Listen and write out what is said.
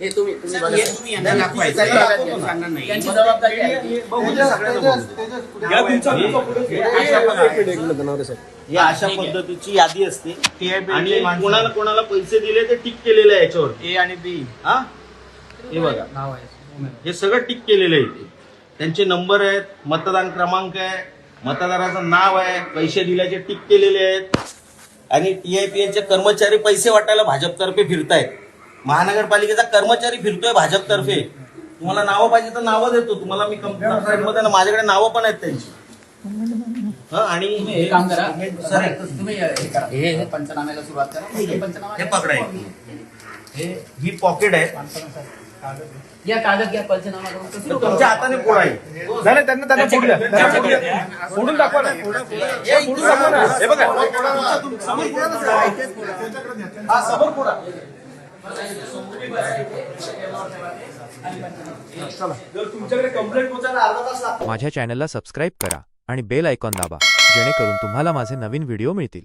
हे तुम्ही तुम्ही बघा. हे तुम्ही यांना दाखवायचं. त्यांची दाखवतो ना. सांगणार नाही. त्यांची जबाबदारी आहे. ती. ही अशा पद्धतीची यादी असते. आणि कोणाला कोणाला पैसे दिले ते टिक केलेलं आहे याच्यावर ए आणि बी हा? हे बघा. हे सगळं टिक केलेलं आहे इथे. त्यांचे नंबर आहेत मतदान क्रमांक आहे मतदाराचं नाव आहे पैसे दिल्याचे टिक केलेले आहेत. आणि टीआयपीएलचे कर्मचारी पैसे वाटायला भाजपतर्फे फिरतायत. महानगरपालिकेचा कर्मचारी फिरतोय भाजपतर्फे तुम्हाला नावं पाहिजे तर नावं देतो. तुम्हाला मी कम्प्युटर साईडमध्ये ना माझ्याकडे नावं पण आहेत त्यांची. हं, आणि हे काम करा. सर तुम्ही हे करा. हे पंचनाम्याला सुरुवात करा. हे पंचनामा हे पॉकेट आहे. या कागद घ्या पंचनामा करून तर सुरू तुमच्या. हाताने नाही नाही, त्यांना त्यांना द्या. द्या. फोडून दाखवा ना. फोडून दाखवा ना. हे बघा. माझ्या चॅनलला सबस्क्राईब करा आणि बेल आयकॉन दाबा जेणेकरून तुम्हाला माझे नवीन व्हिडिओ मिळतील.